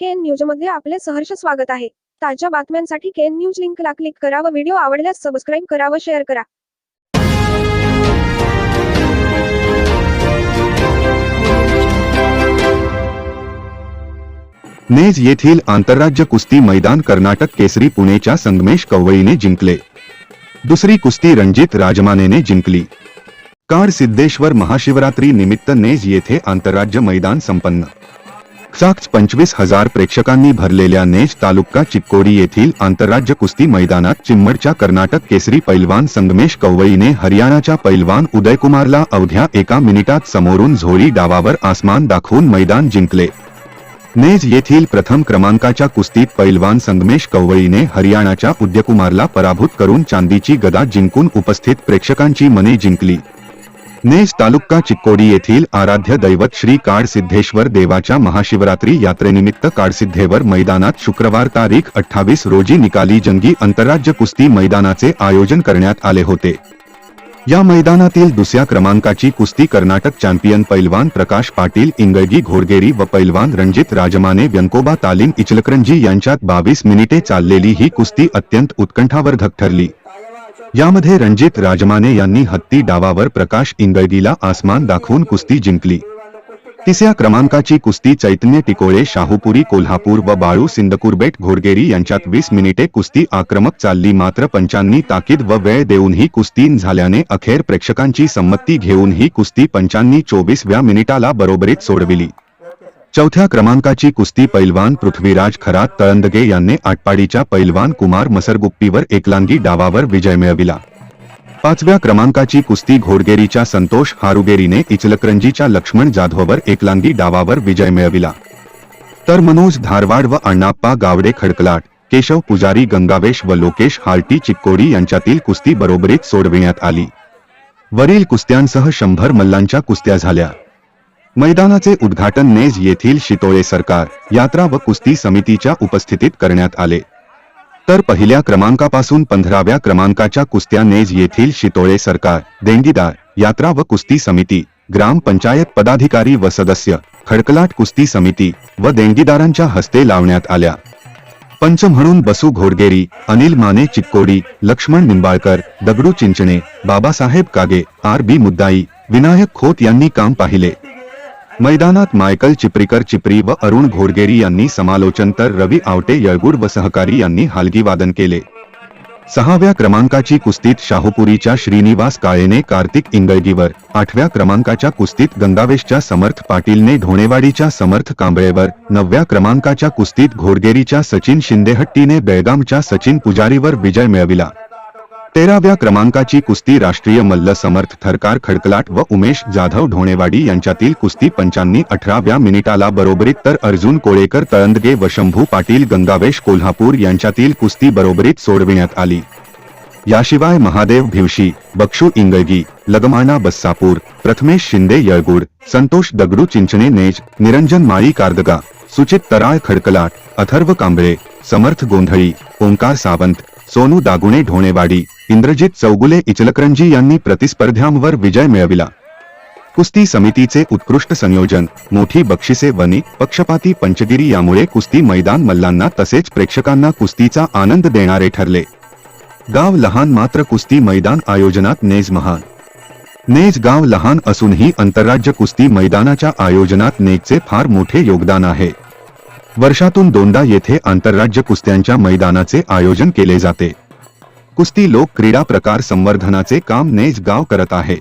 केन न्यूजमध्ये आपले सहर्ष स्वागत आहे. ताज्या बातम्यांसाठी केन न्यूज लिंकला क्लिक करा व व्हिडिओ आवडल्यास सबस्क्राईब करा व शेअर करा. नेज येथील आंतरराज्य कुस्ती मैदान कर्नाटक केसरी पुणेच्या संगमेश कवळीने जिंकले. दुसरी कुस्ती रणजित राजमानेने जिंकली. कार सिद्धेश्वर महाशिवरात्री निमित्त नेज येथे आंतरराज्य मैदान संपन्न. साक्ष पंचवीस हजार प्रेक्षकांनी भरलेल्या नेज तालुका चिक्कोडी येथील आंतरराज्य कुस्ती मैदानात चिम्मडच्या कर्नाटक केसरी पैलवान संगमेश कवळीने हरियाणाच्या पैलवान उदयकुमारला अवघ्या एका मिनिटात समोरून झोळी डावावर आसमान दाखवून मैदान जिंकले. नेज येथील प्रथम क्रमांकाच्या कुस्तीत पैलवान संगमेश कवळीने हरियाणाच्या उद्यकुमारला पराभूत करून चांदीची गदा जिंकून उपस्थित प्रेक्षकांची मने जिंकली. नेस तालुका चिक्कोडी येथील आराध्य दैवत श्री काळसिद्धेश्वर देवाच्या महाशिवरात्री यात्रेनिमित्त काडसिद्धेवर मैदानात शुक्रवार तारीख अठ्ठावीस रोजी निकाली जंगी आंतरराज्य कुस्ती मैदानाचे आयोजन करण्यात आले होते. या मैदानातील दुसऱ्या क्रमांकाची कुस्ती कर्नाटक चॅम्पियन पैलवान प्रकाश पाटील इंगळगी घोडगेरी व पैलवान रणजित राजमाने व्यंकोबा तालीम इचलकरंजी यांच्यात बावीस मिनिटे चाललेली ही कुस्ती अत्यंत उत्कंठावर्धक ठरली. यामध्ये रणजित राजमाने यांनी हत्ती डावावर प्रकाश इंगळगीला आसमान दाखवून कुस्ती जिंकली. तिसऱ्या क्रमांकाची कुस्ती चैतन्य टिकोळे शाहूपुरी कोल्हापूर व बाळू सिंदकुरबेट घोडगेरी यांच्यात वीस मिनिटे कुस्ती आक्रमक चालली. मात्र पंचांनी ताकीद व वेळ देऊन ही कुस्ती झाल्याने अखेर प्रेक्षकांची संमती घेऊन ही कुस्ती पंचांनी चोवीसव्या मिनिटाला बरोबरीत सोडविली. चौथ्या क्रमांकाची कुस्ती पैलवान पृथ्वीराज खरात तळंदगे यांनी आटपाडीच्या पैलवान कुमार मसरगुप्पीवर एकलांगी डावावर विजय मिळविला. पाचव्या क्रमांकाची कुस्ती घोडगेरीच्या संतोष हारुगेरीने इचलकरंजीच्या लक्ष्मण जाधववर एकलांगी डावावर विजय मिळविला. तर मनोज धारवाड व अण्णाप्पा गावडे खडकलाट केशव पुजारी गंगावेश व लोकेश हाल्टी चिक्कोडी यांच्यातील कुस्ती बरोबरीत सोडविण्यात आली. वरील कुस्त्यांसह शंभर मल्लांच्या कुस्त्या झाल्या. मैदानाचे उद्घाटन नेज येथील शितोळे सरकार यात्रा व कुस्ती समितीच्या उपस्थितीत करण्यात आले. तर पहिल्या क्रमांकापासून पंधराव्या क्रमांकाच्या कुस्त्या नेज येथील शितोळे सरकार देंगीदार यात्रा व कुस्ती समिती ग्रामपंचायत पदाधिकारी व सदस्य खडकलाट कुस्ती समिती व देणगीदारांच्या हस्ते लावण्यात आल्या. पंच म्हणून बसू घोडगेरी अनिल माने चिक्कोडी लक्ष्मण निंबाळकर दगडू चिंचणे बाबासाहेब कागे आर बी मुद्दाई विनायक खोत यांनी काम पाहिले. मैदानात मायकल चिपरीकर चिपरी व अरुण घोडगेरी यांनी समालोचन तर रवी आवटे यळगुड व सहकारी यांनी हालगी वादन केले. सहाव्या क्रमांकाची कुस्तीत शाहूपुरीच्या श्रीनिवास काळेने कार्तिक इंगळगीवर आठव्या क्रमांकाच्या कुस्तीत गंगावेशच्या समर्थ पाटीलने ढोणेवाडीच्या समर्थ कांबळेवर नवव्या क्रमांकाच्या कुस्तीत घोडगेरीच्या सचिन शिंदेहट्टीने बेळगामच्या सचिन पुजारीवर विजय मिळविला. तेराव्या क्रमांकाची कुस्ती राष्ट्रीय मल्ल समर्थ थरकार खडकलाट व उमेश जाधव ढोणेवाडी यांच्यातील कुस्ती पंचांनी अठराव्या मिनिटाला बरोबरीत तर अर्जुन कोळेकर तळंदगे व शंभू पाटील गंगावेश कोल्हापूर यांच्यातील कुस्ती बरोबरीत सोडविण्यात आली. याशिवाय महादेव भिवशी बक्षू इंगळगी लगमाना बस्सापूर प्रथमेश शिंदे यळगुड संतोष दगडू चिंचणे नेज निरंजन माळी कारदगा सुचित तराळ खडकलाट अथर्व कांबळे समर्थ गोंधळी ओंकार सावंत सोनू दागुणे ढोणेवाडी इंद्रजित चौगुले इचलकरंजी यांनी प्रतिस्पर्ध्यांवर विजय मिळविला. कुस्ती समितीचे उत्कृष्ट संयोजन मोठी बक्षिसे वनी पक्षपाती पंचगिरी यामुळे कुस्ती मैदान मल्लांना तसेच प्रेक्षकांना कुस्तीचा आनंद देणारे ठरले. गाव लहान मात्र कुस्ती मैदान आयोजनात नेज महान. नेज गाव लहान असूनही आंतरराज्य कुस्ती मैदानाच्या आयोजनात नेजचे फार मोठे योगदान आहे. वर्षातून दोनदा येथे आंतरराज्य कुस्त्यांच्या मैदानाचे आयोजन केले जाते. कुस्ती लोक क्रीडा प्रकार संवर्धनाचे काम नेज गाव करत आहे.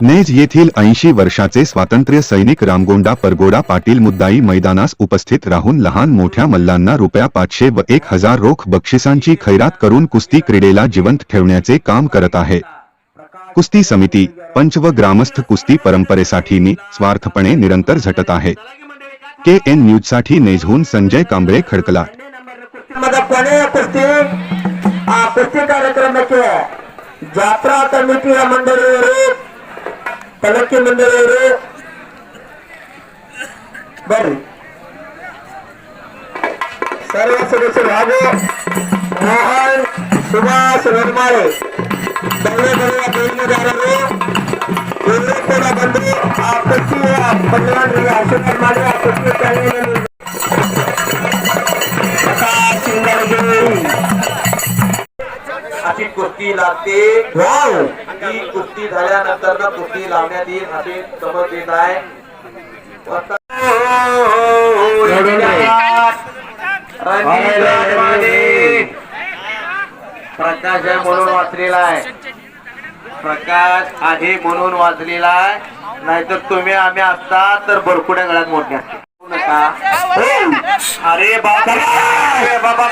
नेज येथील ऐंशी वर्षाचे स्वातंत्र्य सैनिक रामगोंडा परगोडा पाटील मुद्दाई मैदानास उपस्थित राहून लहान मोठ्या मल्लांना रुपया पाचशे व एक हजार रोख बक्षिसांची खैरात करून कुस्ती क्रीडेला जिवंत ठेवण्याचे काम करत आहे. कुस्ती समिती पंच व ग्रामस्थ कुस्ती परंपरेसाठी मी स्वार्थपणे निरंतर झटत आहे. के एन न्यूज साठी नेझहून संजय कांबळे खडकला मध्ये ಕೊನೆಯ ಕುಸ್ತಿ ಆ ಕುಸ್ತಿ ಕಾರ್ಯಕ್ರಮಕ್ಕೆ ಜಾತ್ರಾ ಕಮಿಟಿಯ ಮಂಡಳಿಯವರು ಪಲಕ್ಕಿ ಮಂಡಳಿಯವರು ಬರ್ರಿ ಸರ್ವ ಸದಸ್ಯರು ಹಾಗೂ ಮೋಹನ್ ಸುಭಾಷ್ ವೆರ್ಮಾಳೆ ಬಳ್ಳಿ ಬರುವ ಬೇಲಿದಾರರು ಎಲ್ಲರೂ ಕೂಡ ಬಂದು ಆ ಕುಸ್ತಿಯ ಪಂದ್ಯಗಳಿಗೆ ಆಶೀರ್ವಾದ कुस्ती लागते वाव. ही कुस्ती झाल्यानंतर ना कुस्ती लावण्यात येईल असे समज येत आहे. प्रकाश आहे म्हणून वाचलेला आहे. प्रकाश आहे म्हणून वाचलेला आहे. नाहीतर तुम्ही आम्ही असता तर बरकुड्या गळ्यात मोठ्या नका. अरे बाबा बाबा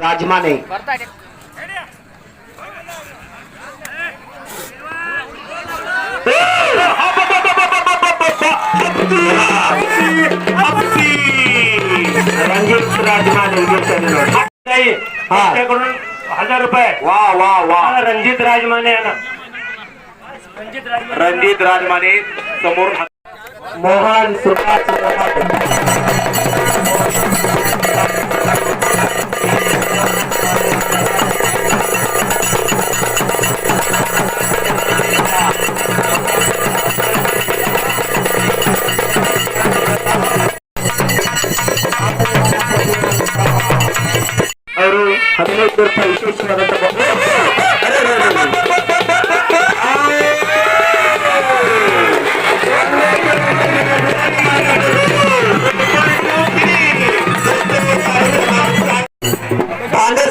राजमाने. रणजित राजमाने नाही त्यांच्याकडून हजार रुपये. वा वा वा. रणजित राजमाने आहे ना रणजित राजमाने रणजित राजमाने समोर मोहन सुभाष मोहन. ಅವರು ಹದಿನೈದು ರೂಪಾಯಿ ವಿಶೇಷವಾದಂತ